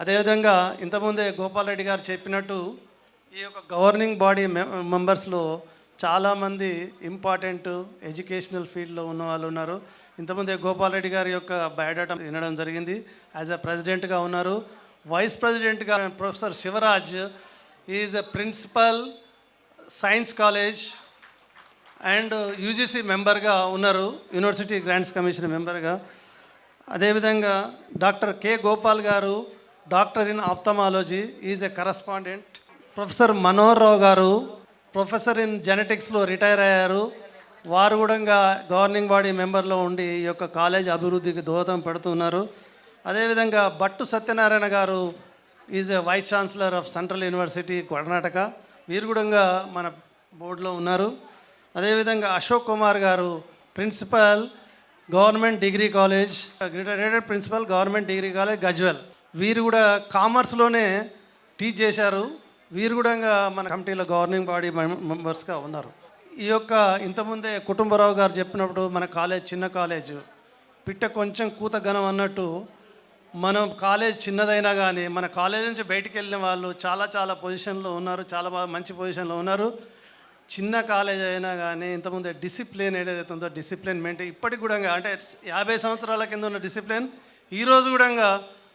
అదేవిధంగా ఇంతకుముందే గోపాలరెడ్డి గారు చెప్పినట్టు ఈ యొక్క గవర్నింగ్ బాడీ మెంబర్స్లో చాలామంది ఇంపార్టెంట్ ఎడ్యుకేషనల్ ఫీల్డ్లో ఉన్న వాళ్ళు ఉన్నారు. ఇంతకుముందే గోపాలరెడ్డి గారి యొక్క బయోడాటా వినడం జరిగింది. యాజ్ అ ప్రెసిడెంట్గా ఉన్నారు. వైస్ ప్రెసిడెంట్గా professor Shivaraj is a principal science college and UGC మెంబర్గా ఉన్నారు. యూనివర్సిటీ గ్రాంట్స్ కమిషన్ మెంబర్గా. అదేవిధంగా doctor K Gopal garu doctor in ophthalmology is a correspondent. Professor Manohar Rao garu professor in జెనెటిక్స్లో retire అయ్యారు. వారు కూడా గవర్నింగ్ బాడీ మెంబర్లో ఉండి ఈ యొక్క కాలేజ్ అభివృద్ధికి దోహదం పెడుతున్నారు. అదేవిధంగా Bhattu Satyanarayana garu is a vice chancellor of central university Karnataka. వీరు కూడా మన బోర్డులో ఉన్నారు. అదేవిధంగా Ashok Kumar garu principal government degree college retired principal government degree college Gajwel. వీరు కూడా కామర్స్లోనే టీచ్ చేశారు. వీరు కూడా మన కమిటీలో గవర్నింగ్ బాడీ మెంబర్స్గా ఉన్నారు. ఈ యొక్క ఇంతకుముందే కుటుంబరావు గారు చెప్పినప్పుడు మన కాలేజ్ చిన్న కాలేజ్ పిట్ట కొంచెం కూత ఘనం అన్నట్టు మనం కాలేజ్ చిన్నదైనా కానీ మన కాలేజ్ నుంచి బయటికి వెళ్ళిన వాళ్ళు చాలా చాలా పొజిషన్లో ఉన్నారు చాలా బాగా మంచి పొజిషన్లో ఉన్నారు. చిన్న కాలేజ్ అయినా కానీ ఇంతకుముందు డిసిప్లిన్ ఏదైతే ఉందో డిసిప్లిన్ మెయింటైన్ ఇప్పటికి కూడా అంటే యాభై సంవత్సరాల కింద ఉన్న డిసిప్లిన్ ఈరోజు కూడా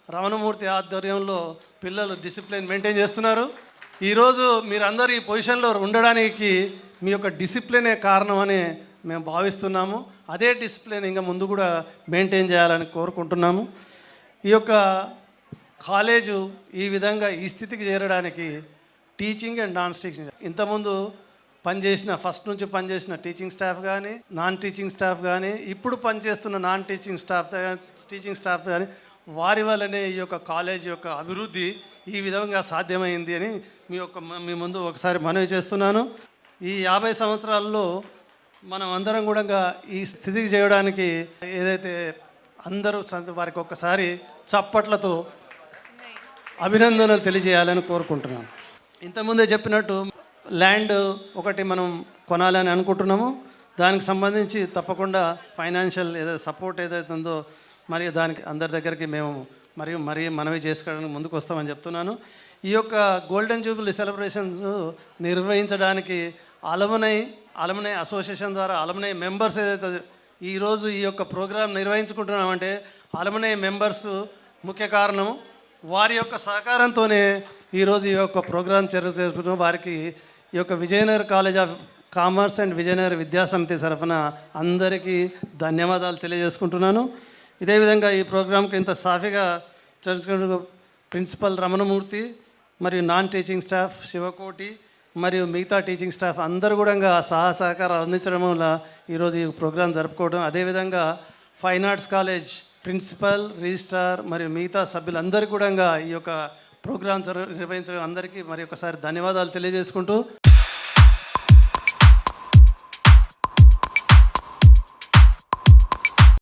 రమణమూర్తి ఆధ్వర్యంలో పిల్లలు డిసిప్లిన్ మెయింటైన్ చేస్తున్నారు. ఈరోజు మీరందరూ ఈ పొజిషన్లో ఉండడానికి మీ యొక్క డిసిప్లినే కారణం అని మేము భావిస్తున్నాము. అదే డిసిప్లిన్ ఇంకా ముందు కూడా మెయింటైన్ చేయాలని కోరుకుంటున్నాము. ఈ యొక్క కాలేజు ఈ విధంగా ఈ స్థితికి చేరడానికి టీచింగ్ అండ్ నాన్ టీచింగ్ ఇంతకుముందు పనిచేసిన ఫస్ట్ నుంచి పనిచేసిన టీచింగ్ స్టాఫ్ కానీ నాన్ టీచింగ్ స్టాఫ్ కానీ ఇప్పుడు పనిచేస్తున్న non teaching staff teaching staff కానీ వారి వల్లనే ఈ యొక్క కాలేజ్ యొక్క అభివృద్ధి ఈ విధంగా సాధ్యమైంది అని మీ యొక్క మీ ముందు ఒకసారి మనవి చేస్తున్నాను. ఈ యాభై సంవత్సరాల్లో మనం అందరం కూడా ఈ స్థితికి చేయడానికి ఏదైతే అందరూ వారికి ఒక్కసారి చప్పట్లతో అభినందనలు తెలియజేయాలని కోరుకుంటున్నాను. ఇంతకుముందే చెప్పినట్టు ల్యాండ్ ఒకటి మనం కొనాలని అనుకుంటున్నాము. దానికి సంబంధించి తప్పకుండా ఫైనాన్షియల్ ఏదైతే సపోర్ట్ ఏదైతే ఉందో మరియు దానికి అందరి దగ్గరికి మేము మరియు మరీ మనవి చేసుకోవడానికి ముందుకు వస్తామని చెప్తున్నాను. ఈ యొక్క గోల్డెన్ జూబిలీ సెలబ్రేషన్స్ నిర్వహించడానికి అలమనై అలమనై అసోసియేషన్ ద్వారా అలమనై మెంబర్స్ ఏదైతే ఈరోజు ఈ యొక్క ప్రోగ్రాం నిర్వహించుకుంటున్నామంటే అలమనై మెంబర్స్ ముఖ్య కారణం వారి యొక్క సహకారంతోనే ఈరోజు ఈ యొక్క ప్రోగ్రాం చర్య చేసుకుంటున్నాం. వారికి ఈ యొక్క Vijayanagar college of commerce and Vijayanagar Vidyasamiti తరఫున అందరికీ ధన్యవాదాలు తెలియజేసుకుంటున్నాను. ఇదే విధంగా ఈ ప్రోగ్రాంకి ఇంత సాఫీగా చర్చించుకుంటూ ప్రిన్సిపల్ రమణమూర్తి మరియు నాన్ టీచింగ్ స్టాఫ్ శివకోటి మరియు మిగతా టీచింగ్ స్టాఫ్ అందరూ కూడా సహా సహకారం అందించడం వల్ల ఈరోజు ఈ ప్రోగ్రాం జరుపుకోవడం. అదేవిధంగా fine arts college principal registrar మరియు మిగతా సభ్యులందరూ కూడా ఈ యొక్క ప్రోగ్రాం నిర్వహించడం అందరికీ మరి ఒకసారి ధన్యవాదాలు తెలియజేసుకుంటూ